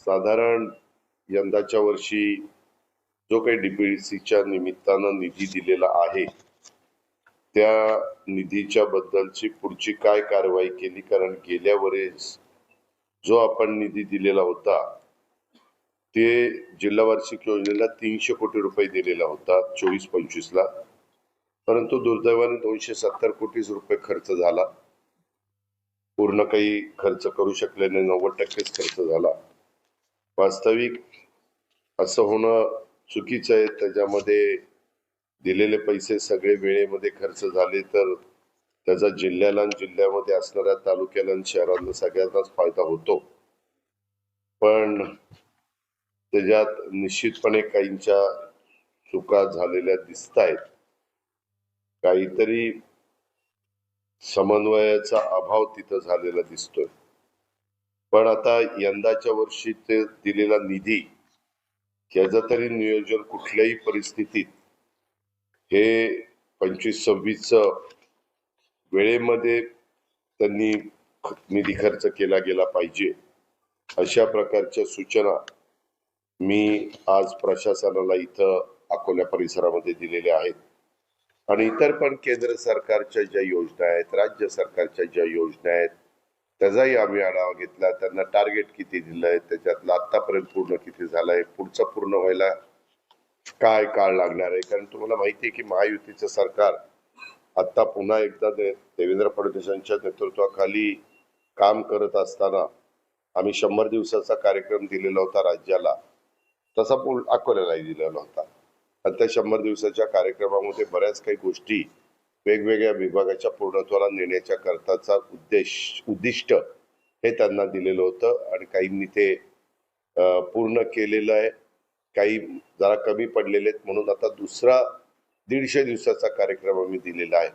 साधारण यंदाच्या वर्षी जो काही डीपीसीच्या निमित्तानं निधी दिलेला आहे त्या निधीच्या बद्दलची पुढची काय कारवाई केली? कारण गेल्या वेळेस जो आपण निधी दिलेला होता ते जिल्हा वार्षिक योजनेला तीनशे कोटी रुपये दिलेला होता चोवीस पंचवीस ला परंतु दुर्दैवाने दोनशे सत्तर कोटी रुपये खर्च झाला. पूर्ण काही खर्च करू शकल्याने नव्वद टक्केच खर्च झाला. वास्तविक असं होणं चुकीचं आहे. त्याच्यामध्ये दिलेले पैसे सगळे वेळेमध्ये खर्च झाले तर त्याचा जिल्ह्याला आणि जिल्ह्यामध्ये असणाऱ्या तालुक्याला आणि शहरांना सगळ्यांनाच फायदा होतो. पण त्याच्यात निश्चितपणे काहींच्या चुका झालेल्या दिसत आहेत काहीतरी समन्वयाचा अभाव तिथं झालेला दिसतोय. पण आता यंदाच्या वर्षी ते दिलेला निधी याचं तरी नियोजन कुठल्याही परिस्थितीत हे पंचवीस सव्वीस वेळेमध्ये त्यांनी निधी खर्च केला गेला पाहिजे अशा प्रकारच्या सूचना मी आज प्रशासनाला इथं अकोल्या परिसरामध्ये दिलेल्या आहेत. आणि इतर पण केंद्र सरकारच्या ज्या योजना आहेत राज्य सरकारच्या ज्या योजना आहेत त्याचाही आम्ही आढावा घेतला. त्यांना टार्गेट किती दिलंय त्याच्यातलं आतापर्यंत पूर्ण किती झालंय पुढचं पूर्ण व्हायला काय काळ लागणार आहे? कारण तुम्हाला माहिती आहे की महायुतीचं सरकार आता पुन्हा एकदा दे- देवेंद्र फडणवीसांच्या नेतृत्वाखाली काम करत असताना आम्ही शंभर दिवसाचा कार्यक्रम दिलेला होता राज्याला. तसा पूर्ण अकोल्यालाही दिलेला होता. आणि त्या शंभर दिवसाच्या कार्यक्रमामध्ये बऱ्याच काही गोष्टी वेगवेगळ्या विभागाच्या पूर्णत्वाला नेण्याच्या करताचा उद्देश उद्दिष्ट हे त्यांना दिलेलं होतं. आणि काहींनी ते पूर्ण केलेलं आहे. काही जरा कमी पडलेले आहेत. म्हणून आता दुसरा दीडशे दिवसाचा कार्यक्रम आम्ही दिलेला आहे.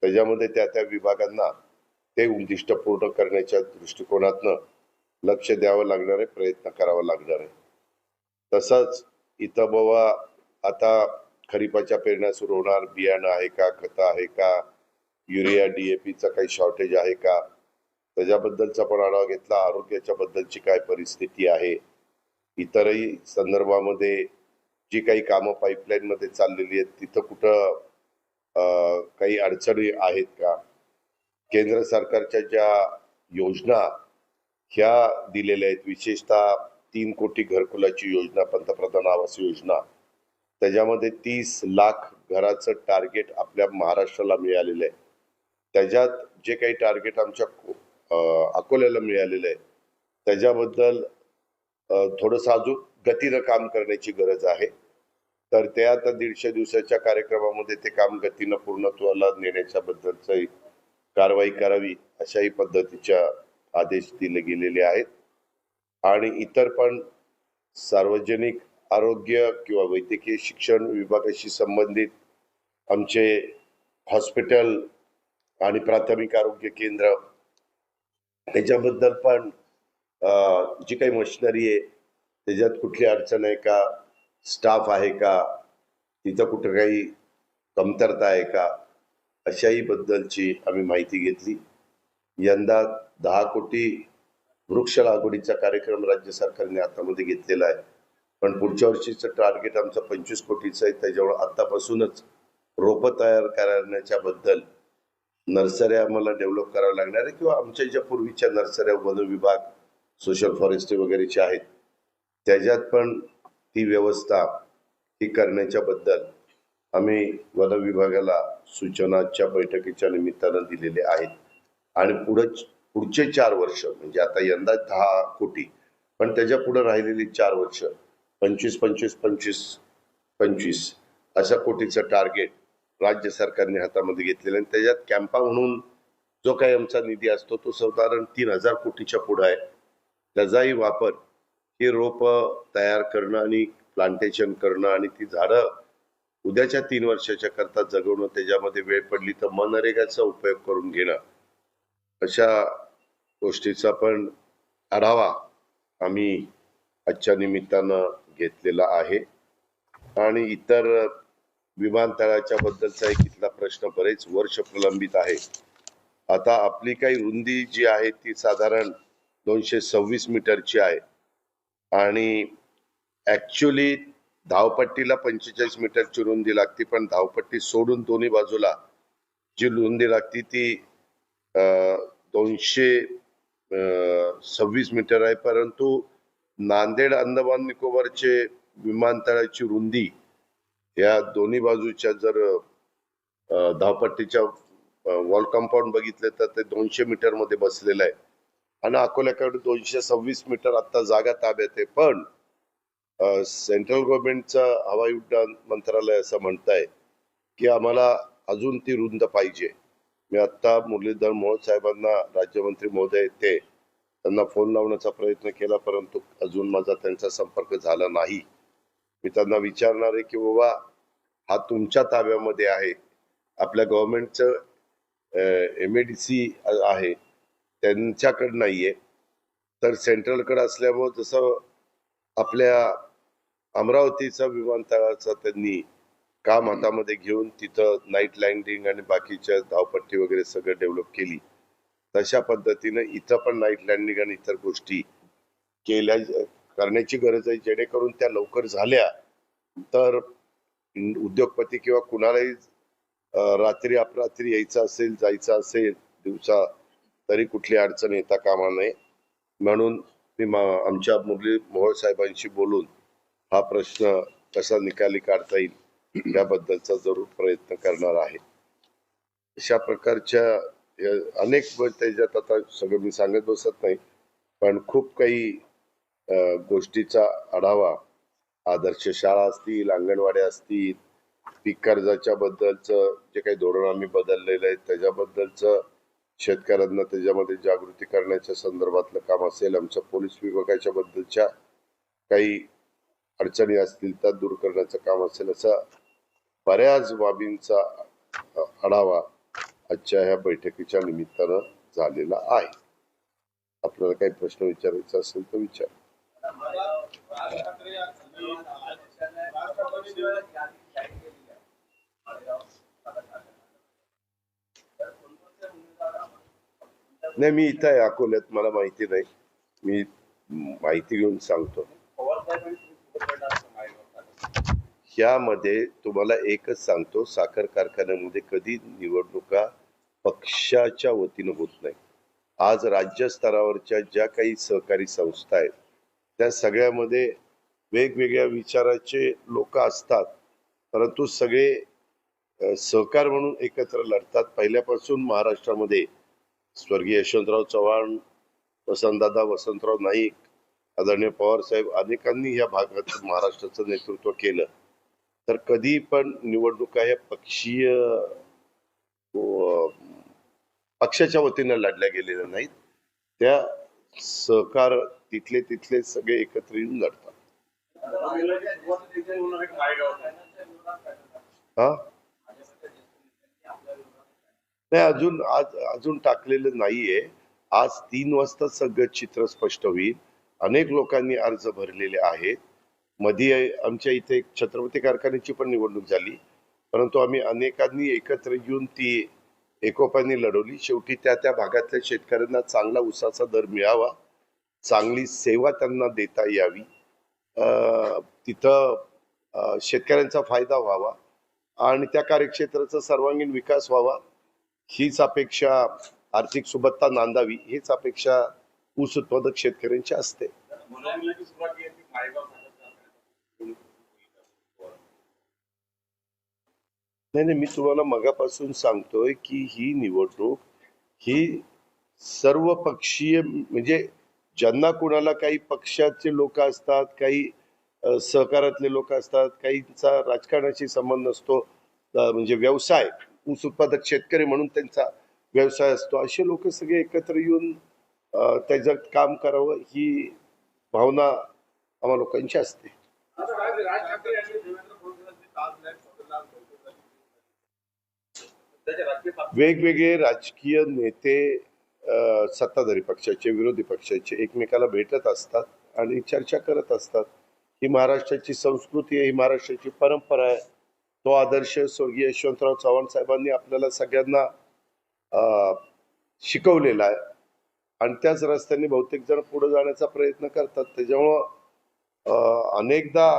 त्याच्यामध्ये त्या त्या विभागांना ते उद्दिष्ट पूर्ण करण्याच्या दृष्टिकोनातनं लक्ष द्यावं लागणार आहे. प्रयत्न करावा लागणार आहे. तसंच इथं बाबा आता खरीपाच्या पेरण्या सुरू होणार. बियाणं आहे का खतं आहे का युरिया डीएपीचा काही शॉर्टेज आहे का? त्याच्याबद्दलचा पण आढावा घेतला. आरोग्याच्या बद्दलची काय परिस्थिती आहे? इतरही संदर्भामध्ये जी काही कामं पाईपलाईनमध्ये चाललेली आहेत तिथं कुठं काही अडचणी आहेत का? केंद्र सरकारच्या ज्या योजना ह्या दिलेल्या आहेत विशेषतः तीन कोटी घरकुलाची योजना पंतप्रधान आवास योजना त्याच्यामध्ये तीस लाख घराचं टार्गेट आपल्या महाराष्ट्राला मिळालेलं आहे. त्याच्यात जे काही टार्गेट आमच्या अकोल्याला मिळालेलं आहे त्याच्याबद्दल थोडंसं अजून गतीनं काम करण्याची गरज आहे. तर ते आता दीडशे दिवसाच्या कार्यक्रमामध्ये ते काम गतीनं पूर्णत्वाला नेण्याच्या बद्दलची कारवाई करावी अशाही पद्धतीच्या आदेश दिले गेलेले आहेत. आणि इतर पण सार्वजनिक आरोग्य किंवा वैद्यकीय शिक्षण विभागाशी संबंधित आमचे हॉस्पिटल आणि प्राथमिक आरोग्य केंद्र त्याच्याबद्दल पण जी काही मशिनरी आहे त्याच्यात कुठली अडचण आहे का स्टाफ आहे का तिथं कुठं काही कमतरता आहे का अशाही बद्दलची आम्ही माहिती घेतली. यंदा दहा कोटी वृक्ष लागवडीचा कार्यक्रम राज्य सरकारने आतामध्ये घेतलेला आहे. पण पुढच्या वर्षीचं टार्गेट आमचं पंचवीस कोटीचं आहे. त्याच्यामुळे आतापासूनच रोपं तयार करण्याच्याबद्दल नर्सऱ्या आम्हाला डेव्हलप कराव्या लागणार आहे किंवा आमच्या ज्या पूर्वीच्या नर्सऱ्या वन विभाग सोशल फॉरेस्ट्री वगैरेच्या आहेत त्याच्यात पण ती व्यवस्था ही करण्याच्याबद्दल आम्ही वन विभागाला सूचनाच्या बैठकीच्या निमित्तानं दिलेले आहेत. आणि पुढे पुढचे चार वर्ष म्हणजे आता यंदा दहा कोटी पण त्याच्या पुढे राहिलेली चार वर्ष पंचवीस पंचवीस पंचवीस पंचवीस अशा कोटीचं टार्गेट राज्य सरकारने हातामध्ये घेतलेलं आणि त्याच्यात कॅम्पा म्हणून जो काही आमचा निधी असतो तो साधारण तीन हजार कोटीच्या पुढं आहे. त्याचाही वापर ही रोप तयार करणं आणि प्लांटेशन करणं आणि ती झाडं उद्याच्या तीन वर्षाच्या करता जगवणं त्याच्यामध्ये वेळ पडली तर मनरेगाचा उपयोग करून घेणं अशा गोष्टीचा पण आढावा आम्ही आजच्या निमित्तानं घेतलेला आहे. आणि इतर विमानतळाच्या बद्दलचा एक इथला प्रश्न बरेच वर्ष प्रलंबित आहे. आता आपली काही रुंदी जी आहे ती साधारण दोनशे सव्वीस मीटरची आहे. आणि ॲक्च्युली धावपट्टीला पंचेचाळीस मीटरची रुंदी लागते पण धावपट्टी सोडून दोन्ही बाजूला जी रुंदी लागती ती दोनशे सव्वीस मीटर आहे. परंतु नांदेड अंदमान निकोबारचे विमानतळाची रुंदी या दोन्ही बाजूच्या जर धावपट्टीच्या वॉल कंपाऊंड बघितले तर ते दोनशे मीटरमध्ये बसलेलं आहे. आणि अकोल्याकडे दोनशे सव्वीस मीटर आता जागा ताब्यात आहे. पण सेंट्रल गव्हर्नमेंटचं हवाई उड्डाण मंत्रालय असं म्हणताय की आम्हाला अजून ती रुंद पाहिजे. मी आता मुरलीधर मोहोळ साहेबांना राज्यमंत्री महोदय ते त्यांना फोन लावण्याचा प्रयत्न केला परंतु अजून माझा त्यांचा संपर्क झाला नाही. मी त्यांना विचारणार आहे की बाबा हा तुमच्या ताब्यामध्ये आहे. आपल्या गव्हर्नमेंटचं एम ए डी सी आहे. त्यांच्याकडे नाहीये. तर सेंट्रलकडं असल्यामुळे जसं आपल्या अमरावतीचा विमानतळाचा त्यांनी काम हातामध्ये घेऊन तिथं नाईट लँडिंग आणि बाकीच्या धावपट्टी वगैरे सगळं डेव्हलप केली तशा पद्धतीनं इथं पण नाईट लँडिंग आणि इतर गोष्टी केल्या करण्याची गरज आहे. जेणेकरून त्या लवकर झाल्या तर उद्योगपती किंवा कुणालाही रात्री अपरात्री यायचं असेल जायचं असेल दिवसा तरी कुठली अडचण येता कामा नये. म्हणून मी आमच्या मुरली मोहोळ साहेबांशी बोलून हा प्रश्न कसा निकाली काढता येईल याबद्दलचा जरूर प्रयत्न करणार आहे. अशा प्रकारच्या अनेक त्याच्यात आता सगळं मी सांगत बसत नाही पण खूप काही गोष्टीचा आढावा आदर्श शाळा असतील अंगणवाड्या असतील पीक कर्जाच्या बद्दलचं जे काही धोरण आम्ही बदललेलं आहे त्याच्याबद्दलचं शेतकऱ्यांना त्याच्यामध्ये जागृती करण्याच्या संदर्भातलं काम असेल आमच्या पोलीस विभागाच्या बद्दलच्या काही अडचणी असतील त्या दूर करण्याचं काम असेल असं बऱ्याच बाबींचा आढावा आजच्या ह्या बैठकीच्या निमित्तानं झालेला आहे. आपल्याला काही प्रश्न विचारायचा असेल तर विचार. नाही मी इथं आहे अकोल्यात. मला माहिती नाही. मी माहिती घेऊन सांगतो. यामध्ये तुम्हाला एकच सांगतो साखर कारखान्यामध्ये कधी निवडणुका पक्षाच्या वतीनं होत नाही. आज राज्य स्तरावरच्या ज्या काही सहकारी संस्था आहेत त्या सगळ्यामध्ये वेगवेगळ्या विचाराचे लोक असतात. परंतु सगळे सहकार म्हणून एकत्र लढतात. पहिल्यापासून महाराष्ट्रामध्ये स्वर्गीय यशवंतराव चव्हाण वसंतदादा वसंतराव नाईक आदरणीय पवार साहेब अनेकांनी या भागात महाराष्ट्राचं नेतृत्व केलं. तर कधी पण निवडणुका ह्या पक्षीय पक्षाच्या वतीनं लढल्या गेलेल्या नाहीत. त्या सहकार तिथले तिथले सगळे एकत्र येऊन लढतात. हा? नाही अजून आज अजून टाकलेलं नाहीये. आज तीन वाजता सगळं चित्र स्पष्ट होईल. अनेक लोकांनी अर्ज भरलेले आहेत. मध्ये आमच्या इथे एक छत्रपती कारखान्याची पण निवडणूक झाली. परंतु आम्ही अनेकांनी एकत्र येऊन ती एकोप्याने लढवली. शेवटी त्या त्या भागातल्या शेतकऱ्यांना चांगला उसाचा दर मिळावा चांगली सेवा त्यांना देता यावी. तिथं शेतकऱ्यांचा फायदा व्हावा आणि त्या कार्यक्षेत्राचा सर्वांगीण विकास व्हावा. हीच अपेक्षा आर्थिक सुबत्ता नांदावी हीच अपेक्षा ऊस उत्पादक शेतकऱ्यांची असते. नाही नाही मी तुम्हाला मगापासून सांगतोय की ही निवडणूक ही सर्व पक्षीय म्हणजे ज्यांना कुणाला काही पक्षाचे लोक असतात काही सहकारातले लोक असतात काहींचा राजकारणाशी संबंध असतो म्हणजे व्यवसाय ऊस उत्पादक शेतकरी म्हणून त्यांचा व्यवसाय असतो असे लोक सगळे एकत्र येऊन त्याच्यात त्याचं काम करावं ही भावना आम्हा लोकांची असते. वेगवेगळे राजकीय नेते सत्ताधारी पक्षाचे विरोधी पक्षाचे एकमेकाला भेटत असतात आणि चर्चा करत असतात. ही महाराष्ट्राची संस्कृती आहे ही महाराष्ट्राची परंपरा आहे. तो आदर्श स्वर्गीय यशवंतराव चव्हाण साहेबांनी आपल्याला सगळ्यांना शिकवलेला आहे. आणि त्याच रस्त्याने बहुतेक जण पुढे जाण्याचा प्रयत्न करतात. त्याच्यामुळं अनेकदा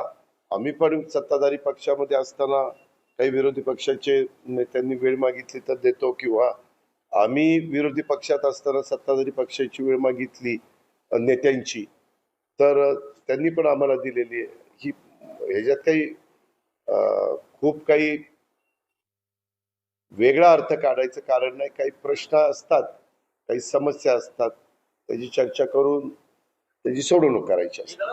आम्ही पण सत्ताधारी पक्षामध्ये असताना काही विरोधी पक्षाचे नेत्यांनी वेळ मागितली तर देतो किंवा आम्ही विरोधी पक्षात असताना सत्ताधारी पक्षाची वेळ मागितली नेत्यांची तर त्यांनी पण आम्हाला दिलेली आहे. ही ह्याच्यात काही खूप काही वेगळा अर्थ काढायचं कारण नाही. काही प्रश्न असतात काही समस्या असतात. त्याची चर्चा करून त्याची सोडवणूक करायची असते.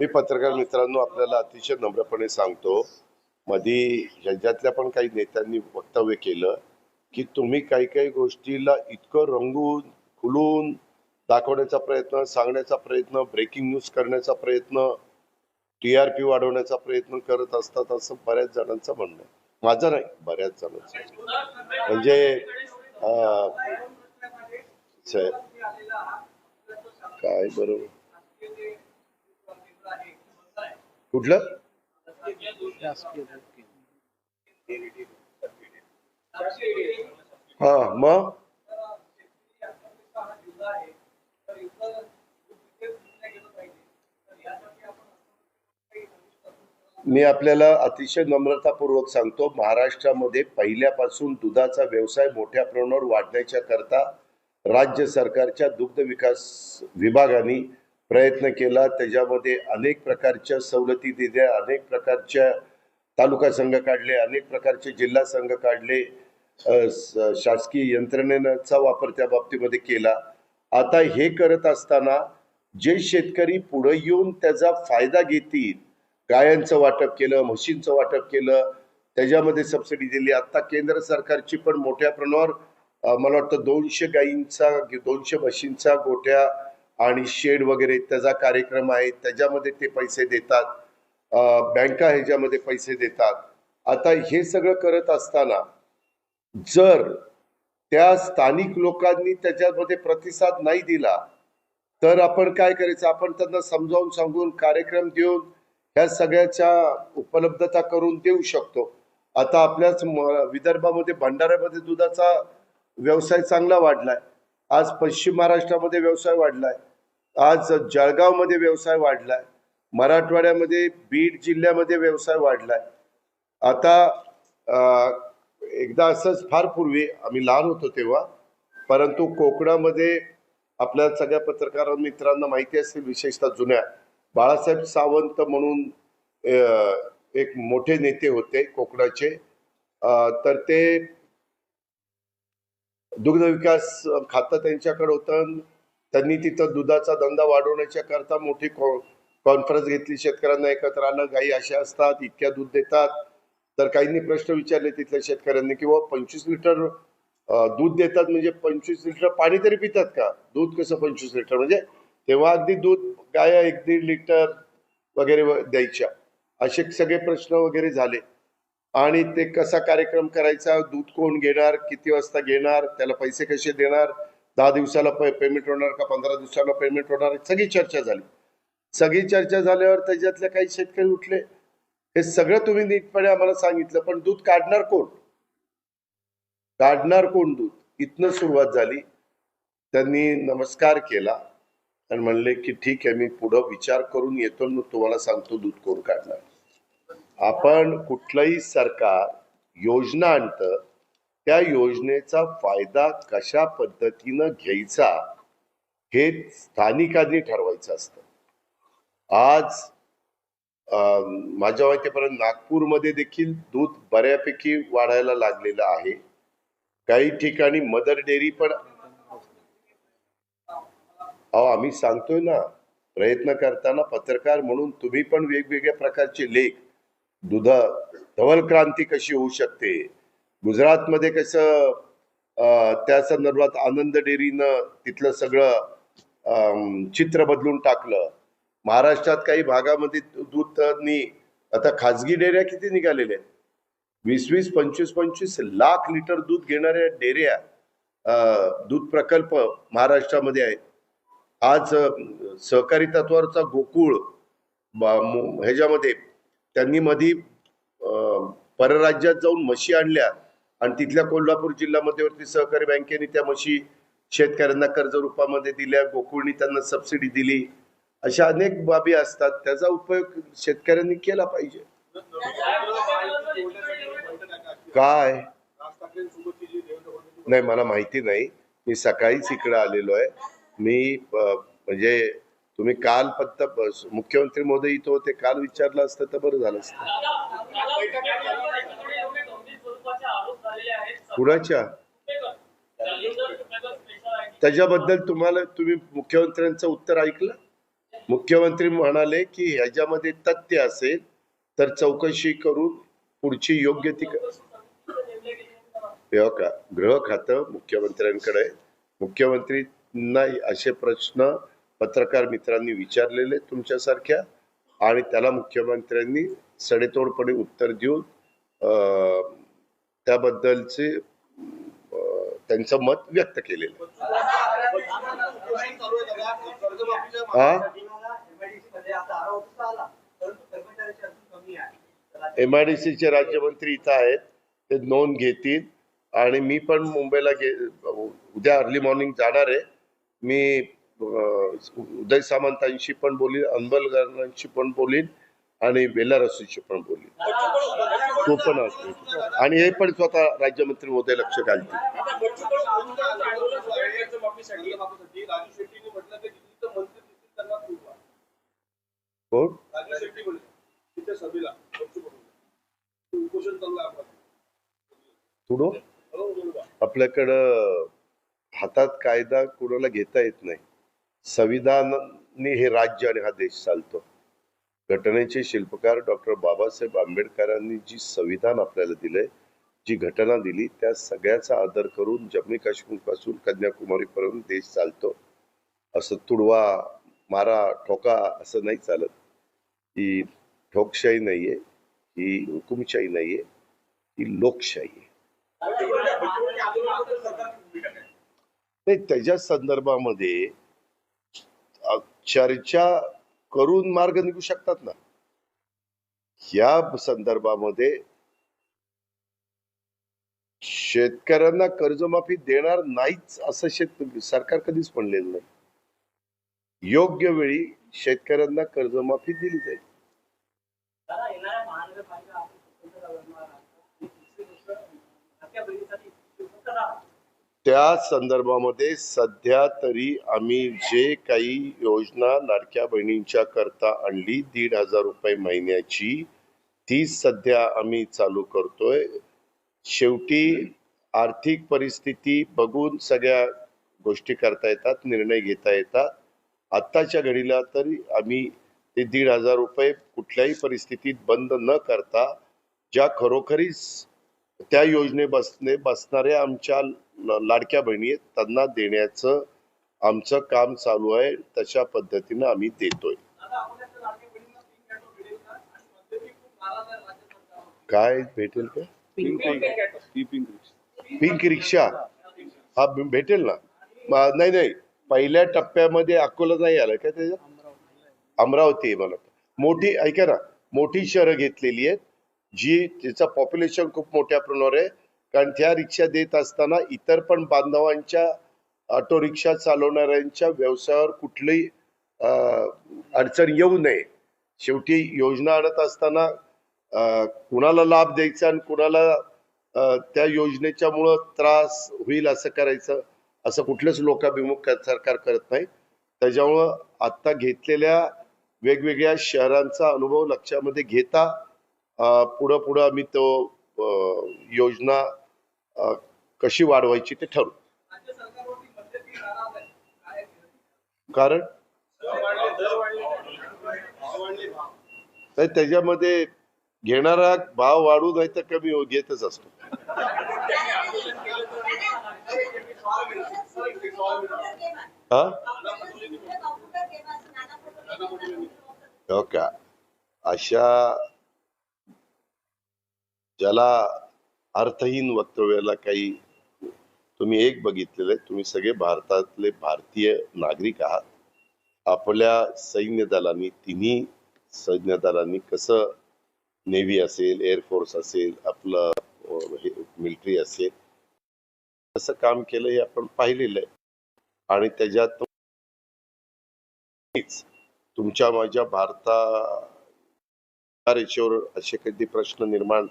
मी पत्रकार मित्रांनो आपल्याला अतिशय नम्रपणे सांगतो. मधी ह्याच्यातल्या पण काही नेत्यांनी वक्तव्य केलं की तुम्ही काही काही गोष्टीला इतकं रंगून खुलून दाखवण्याचा प्रयत्न सांगण्याचा प्रयत्न ब्रेकिंग न्यूज करण्याचा प्रयत्न टी आर पी वाढवण्याचा प्रयत्न करत असतात असं बऱ्याच जणांचं म्हणणं आहे. माझं नाही बऱ्याच जणांचं. म्हणजे काय बरोबर? कुठलं? हा मग? मी आपल्याला अतिशय नम्रतापूर्वक सांगतो महाराष्ट्रामध्ये पहिल्यापासून दुधाचा व्यवसाय मोठ्या प्रमाणावर वाढण्याच्या करता राज्य सरकारच्या दुग्ध विकास विभागाने प्रयत्न केला. त्याच्यामध्ये अनेक प्रकारच्या सवलती दिल्या अनेक प्रकारच्या तालुका संघ काढले अनेक प्रकारचे जिल्हा संघ काढले. शासकीय यंत्रणेचा वापर त्या बाबतीमध्ये केला. आता हे करत असताना जे शेतकरी पुढे येऊन त्याचा फायदा घेतील गायांचं वाटप केलं म्हशींचं वाटप केलं त्याच्यामध्ये सबसिडी दिली. आता केंद्र सरकारची पण मोठ्या प्रमाणावर मला वाटतं दोनशे गायींचा दोनशे म्हशींचा गोठ्या आणि शेड वगैरे त्याचा कार्यक्रम आहे त्याच्यामध्ये ते पैसे देतात. बँका ह्याच्यामध्ये पैसे देतात. आता हे सगळं करत असताना जर त्या स्थानिक लोकांनी त्याच्यामध्ये प्रतिसाद नाही दिला तर आपण काय करायचं? आपण त्यांना समजावून सांगून कार्यक्रम देऊन ह्या सगळ्याच्या उपलब्धता करून देऊ शकतो. आता आपल्याच म- विदर्भामध्ये भंडाऱ्यामध्ये दुधाचा व्यवसाय चांगला वाढलाय. आज पश्चिम महाराष्ट्रामध्ये व्यवसाय वाढलाय. आज जळगावमध्ये व्यवसाय वाढलाय. मराठवाड्यामध्ये बीड जिल्ह्यामध्ये व्यवसाय वाढलाय. आता एकदा असंच फार पूर्वी आम्ही लहान होतो तेव्हा परंतु कोकणामध्ये आपल्या सगळ्या पत्रकार मित्रांना माहिती असेल विशेषतः जुन्या बाळासाहेब सावंत म्हणून एक मोठे नेते होते कोकणाचे. तर ते दुग्ध विकास खातं त्यांच्याकडे होतं. त्यांनी तिथं दुधाचा धंदा वाढवण्याच्या करता मोठी कॉन्फरन्स घेतली. शेतकऱ्यांना एकत्र आलं गायी अशा असतात इतक्या दूध देतात. तर काहींनी प्रश्न विचारले तिथल्या शेतकऱ्यांनी की बाबा पंचवीस लिटर दूध देतात म्हणजे पंचवीस लिटर पाणी तरी पितात का? दूध कसं पंचवीस लिटर? म्हणजे तेव्हा अगदी दूध गाया एक दीड लिटर वगैरे व- द्यायच्या. असे सगळे प्रश्न वगैरे झाले. आणि ते कसा कार्यक्रम करायचा? दूध कोण घेणार? किती वाजता घेणार? त्याला पैसे कसे देणार? दहा दिवसाला पेमेंट होणार का पंधरा दिवसाला पेमेंट होणार? सगळी चर्चा झाली. सगळी चर्चा झाल्यावर त्याच्यातले काही शेतकरी उठले. हे सगळं तुम्ही नीटपणे आम्हाला सांगितलं पण दूध काढणार कोण? काढणार कोण दूध? इथनं सुरुवात झाली. त्यांनी नमस्कार केला आणि म्हणले की ठीक आहे मी पुढं विचार करून येतो मग तुम्हाला सांगतो दूध कोण काढणार. आपण कुठलंही सरकार योजना आणतं त्या योजनेचा फायदा कशा पद्धतीनं घ्यायचा हे स्थानिकांनी ठरवायचं असतं. आज माझ्या माहितीपर्यंत नागपूरमध्ये देखील दूध बऱ्यापैकी वाढायला लागलेलं आहे. काही ठिकाणी मदर डेअरी पण अहो आम्ही सांगतोय ना प्रयत्न करताना पत्रकार म्हणून तुम्ही पण वेगवेगळ्या प्रकारचे लेख दुध धवल क्रांती कशी होऊ शकते गुजरातमध्ये कसं त्या संदर्भात आनंद डेअरीनं तिथलं सगळं चित्र बदलून टाकलं. महाराष्ट्रात काही भागामध्ये दूधनी आता खाजगी डेऱ्या किती निघालेल्या आहेत? वीस वीस पंचवीस पंचवीस लाख लिटर दूध घेणाऱ्या डेऱ्या दूध प्रकल्प महाराष्ट्रामध्ये आहेत. आज सहकारी तत्वावरचा गोकुळ बा- ह्याच्यामध्ये त्यांनी मधी परराज्यात जाऊन म्हशी आणल्या. आणि तिथल्या कोल्हापूर जिल्हा मध्यवर्ती सहकारी बँकेने त्या म्हशी शेतकऱ्यांना कर्ज रूपामध्ये दिल्या गोकुळनी त्यांना सबसिडी दिली. अशा अनेक बाबी असतात. त्याचा उपयोग शेतकऱ्यांनी केला पाहिजे. काय? नाही मला माहिती नाही. मी सकाळीच इकडे आलेलो आहे. मी म्हणजे तुम्ही काल फक्त मुख्यमंत्री मोदी इथं होते. काल विचारलं असतं तर बरं झालं असतं. कुणाच्या त्याच्याबद्दल तुम्हाला तुम्ही मुख्यमंत्र्यांचं उत्तर ऐकलं? मुख्यमंत्री म्हणाले की ह्याच्यामध्ये तथ्य असेल तर चौकशी करून पुढची योग्य ती का गृह खातं मुख्यमंत्र्यांकडे. मुख्यमंत्रींना असे प्रश्न पत्रकार मित्रांनी विचारलेले तुमच्यासारख्या आणि त्याला मुख्यमंत्र्यांनी सडेतोडपणे उत्तर देऊन त्याबद्दलचे त्यांचं मत व्यक्त केलेलं हा एम आय डी सीचे राज्यमंत्री इथं आहेत. ते नोंद घेतील. आणि मी पण मुंबईला गे उद्या अर्ली मॉर्निंग जाणार आहे. मी उदय सामंतांशी पण बोलीन अंबलकरांशी पण बोलीन. आणि बेलारसीशी पण बोलली. तो पण असतो आणि हे पण स्वतः राज्यमंत्री महोदय लक्ष घालतील. तुडो? आपल्याकडं हातात कायदा कुणाला घेता येत नाही. संविधानाने हे राज्य आणि हा देश चालतो. घटनेचे शिल्पकार डॉक्टर बाबासाहेब आंबेडकरांनी जी संविधान आपल्याला दिलंय जी घटना दिली त्या सगळ्याचा आदर करून जम्मू काश्मीरपासून कन्याकुमारीपर्यंत देश चालतो. असं तुडवा मारा ठोका असं नाही चालत. ही ठोकशाही नाहीये ही हुकुमशाही नाहीये ही लोकशाही आहे. नाही त्याच्या संदर्भामध्ये चर्चा करून मार्ग निघू शकतात ना? या संदर्भामध्ये शेतकऱ्यांना कर्जमाफी देणार नाहीच असं शेत सरकार कधीच म्हणलेलं नाही. योग्य वेळी शेतकऱ्यांना कर्जमाफी दिली जाईल दादा येणाऱ्या महानगरपालिका आपण स्वतंत्र लढणार आहात. आणि दुसरी गोष्ट लाडक्या बहिणीसाठी स्वतंत्र आहात. त्या संदर्भामध्ये सध्या तरी आम्ही जे काही योजना लाडक्या बहिणींच्या करता आणली दीड हजार रुपये महिन्याची ती सध्या आम्ही चालू करतोय. शेवटी आर्थिक परिस्थिती बघून सगळ्या गोष्टी करता येतात निर्णय घेता येतात. आत्ताच्या घडीला तरी आम्ही ते दीड हजार रुपये कुठल्याही परिस्थितीत बंद न करता ज्या खरोखरीच त्या योजने बसणे बसणाऱ्या आमच्या लाडक्या बहिणी आहेत त्यांना देण्याचं आमचं काम चालू आहे तशा पद्धतीनं आम्ही देतोय. काय भेटेल का? पिंक रिक्षा हा भेटेल ना? नाही नाही. पहिल्या टप्प्यामध्ये अकोला नाही आलं का त्याच्यात अमरावती आहे मला. मोठी ऐका ना मोठी शहरं घेतलेली आहेत जी तिचं पॉप्युलेशन खूप मोठ्या प्रमाणावर आहे. कारण त्या रिक्षा देत असताना इतर पण बांधवांच्या ऑटो रिक्षा चालवणाऱ्यांच्या व्यवसायावर कुठलीही अडचण येऊ नये. शेवटी योजना आणत असताना कुणाला लाभ द्यायचा आणि कुणाला त्या योजनेच्या मुळे त्रास होईल असं करायचं असं कुठलंच लोकाभिमुख सरकार करत नाही. त्याच्यामुळं आत्ता घेतलेल्या वेगवेगळ्या शहरांचा अनुभव लक्षामध्ये घेता पुढं पुढं आम्ही तो योजना कशी वाढवायची ते ठरवू? कारण? त्याच्यामध्ये घेणारा भाव वाढू नाही तर कमी हो- घेतच असतो. हा? हो का? अशा ज्याला अर्थहीन वक्तव्याला काही तुम्ही एक बघितलेलं आहे. तुम्ही सगळे भारतातले भारतीय नागरिक आहात. आपल्या सैन्य दलांनी तिन्ही सैन्य दलांनी कसं नेव्ही असेल एअरफोर्स असेल आपलं मिलिटरी असेल कसं काम केलं हे आपण पाहिलेलं आहे. आणि त्याच्यात तुमच्या माझ्या भारता रेषेवर असे कधी प्रश्न निर्माण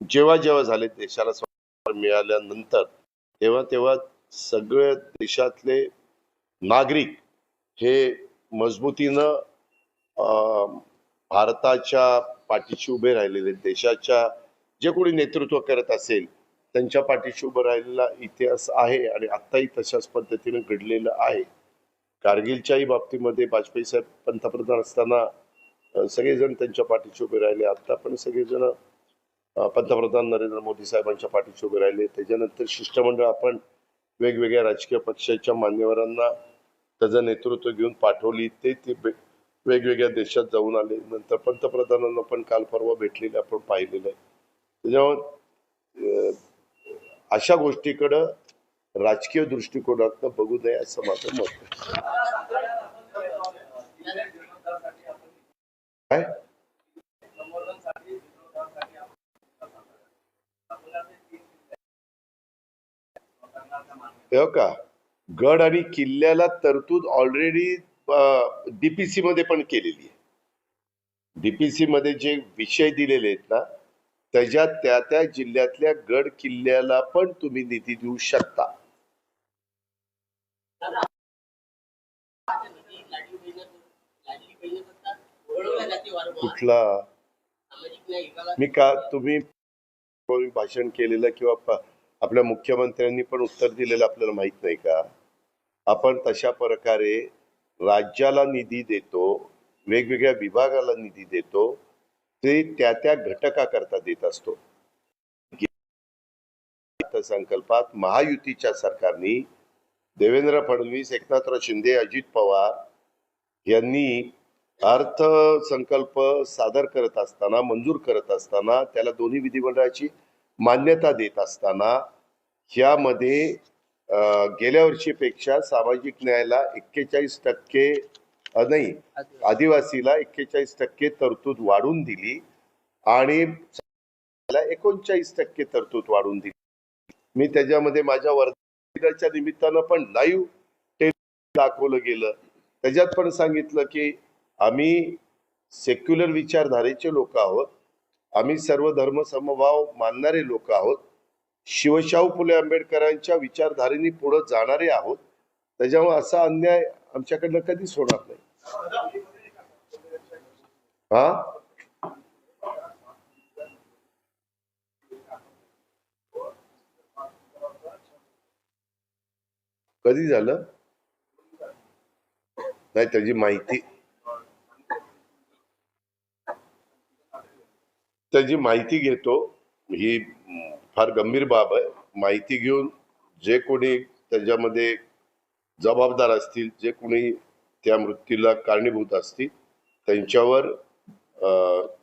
जेव्हा जेव्हा झाले देशाला स्वातंत्र्य मिळाल्यानंतर तेव्हा तेव्हा सगळे देशातले नागरिक हे मजबूतीनं अं, भारताच्या पाठीशी उभे राहिलेले देशाच्या जे कोणी नेतृत्व करत असेल त्यांच्या पाठीशी उभं राहिलेला इतिहास आहे आणि आत्ताही तशाच पद्धतीने घडलेलं आहे. कारगिलच्याही बाबतीमध्ये वाजपेयी साहेब पंतप्रधान असताना सगळेजण त्यांच्या पाठीशी उभे राहिले. आता पण सगळेजण पंतप्रधान नरेंद्र मोदी साहेबांच्या पाठीशी उभे राहिले. त्याच्यानंतर शिष्टमंडळ आपण वेगवेगळ्या राजकीय पक्षाच्या मान्यवरांना त्याचं नेतृत्व घेऊन पाठवली. ते ते वेगवेगळ्या देशात जाऊन आले. नंतर पंतप्रधानांना पण काल परवा भेटलेले आपण पाहिलेलं. आहे त्याच्यामुळे अं, अशा गोष्टीकडं राजकीय दृष्टिकोनातनं बघू नये असं माझं मत काय? हे का गड आणि किल्ल्याला तरतूद ऑलरेडी डीपीसी मध्ये पण केलेली आहे. डीपीसी मध्ये जे विषय दिलेले आहेत ना त्याच्यात त्या त्या जिल्ह्यातल्या गड किल्ल्याला पण तुम्ही निधी देऊ शकता. कुठला? मी का तुम्ही भाषण केलेलं किंवा आपल्या मुख्यमंत्र्यांनी पण उत्तर दिलेलं आपल्याला माहीत नाही का? आपण तशा प्रकारे राज्याला निधी देतो वेगवेगळ्या विभागाला निधी देतो ते त्या त्या घटकाकरता देत असतो. अर्थसंकल्पात महायुतीच्या सरकारनी देवेंद्र फडणवीस एकनाथराव शिंदे अजित पवार यांनी अर्थसंकल्प सादर करत असताना मंजूर करत असताना त्याला दोन्ही विधिमंडळाची मान्यता देत असताना ह्यामध्ये गेल्या वर्षीपेक्षा सामाजिक न्यायाला एक्केचाळीस टक्के नाही आदिवासीला एक्केचाळीस टक्के तरतूद वाढून दिली आणि एकोणचाळीस टक्के तरतूद वाढून दिली. मी त्याच्यामध्ये माझ्या वर्धाच्या निमित्तानं पण लाईव्ह दाखवलं गेलं. त्याच्यात पण सांगितलं की आम्ही सेक्युलर विचारधारेचे लोक आहोत. आम्ही सर्व धर्म समभाव मानणारे लोक आहोत. शिवशाहू फुले आंबेडकरांच्या विचारधारेने पुढे जाणारे आहोत. त्याच्यामुळे असा अन्याय आमच्याकडनं कधीच होणार नाही. हा? कधी झालं? नाही त्याची माहिती त्याची माहिती घेतो ही फार गंभीर बाब आहे. माहिती घेऊन जे कोणी त्याच्यामध्ये जबाबदार असतील जे कोणी त्या मृत्यूला कारणीभूत असतील त्यांच्यावर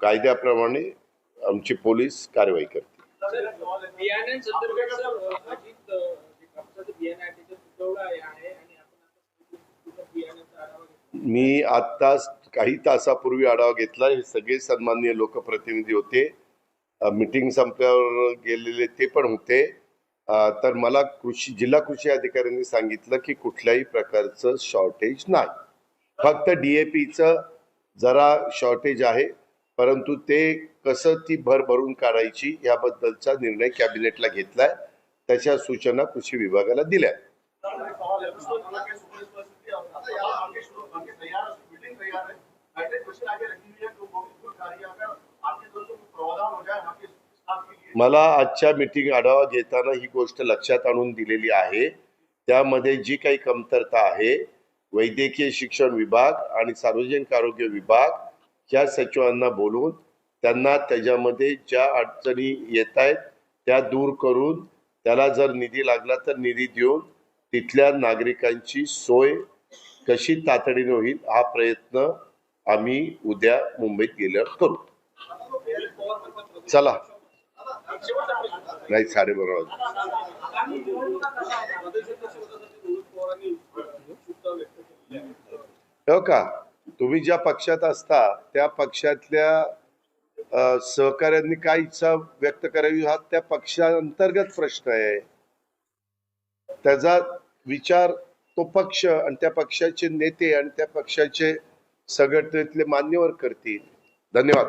कायद्याप्रमाणे आमची पोलीस कारवाई करते मी आत्ताच काही तासापूर्वी आढावा घेतला. हे सगळे सन्माननीय लोकप्रतिनिधी होते. मीटिंग संपल्यावर गेलेले ते पण होते. तर मला कृषी जिल्हा कृषी अधिकाऱ्यांनी सांगितलं की कुठल्याही प्रकारचं शॉर्टेज नाही. फक्त डीएपीचं जरा शॉर्टेज आहे. परंतु ते कसं ती भर भरून काढायची याबद्दलचा निर्णय कॅबिनेटला घेतलाय. त्याच्या सूचना कृषी विभागाला दिल्या मला आजच्या मीटिंग आढावा घेताना ही गोष्ट लक्षात आणून दिलेली आहे. त्यामध्ये जी काही कमतरता आहे वैद्यकीय शिक्षण विभाग आणि सार्वजनिक आरोग्य विभाग या सचिवांना बोलून त्यांना त्याच्यामध्ये ज्या अडचणी येत आहेत त्या दूर करून त्याला जर निधी लागला तर निधी देऊन तिथल्या नागरिकांची सोय कशी तातडीने होईल हा प्रयत्न आम्ही उद्या मुंबईत गेल्यावर करू. चला. नाही साडेबारा वाजता हो का? तुम्ही ज्या पक्षात असता त्या पक्षातल्या सहकाऱ्यांनी काय इच्छा व्यक्त करावी हा त्या पक्षांतर्गत प्रश्न आहे. त्याचा विचार तो पक्ष आणि त्या पक्षाचे नेते आणि त्या पक्षाचे संघटनेतले मान्यवर करतील. धन्यवाद.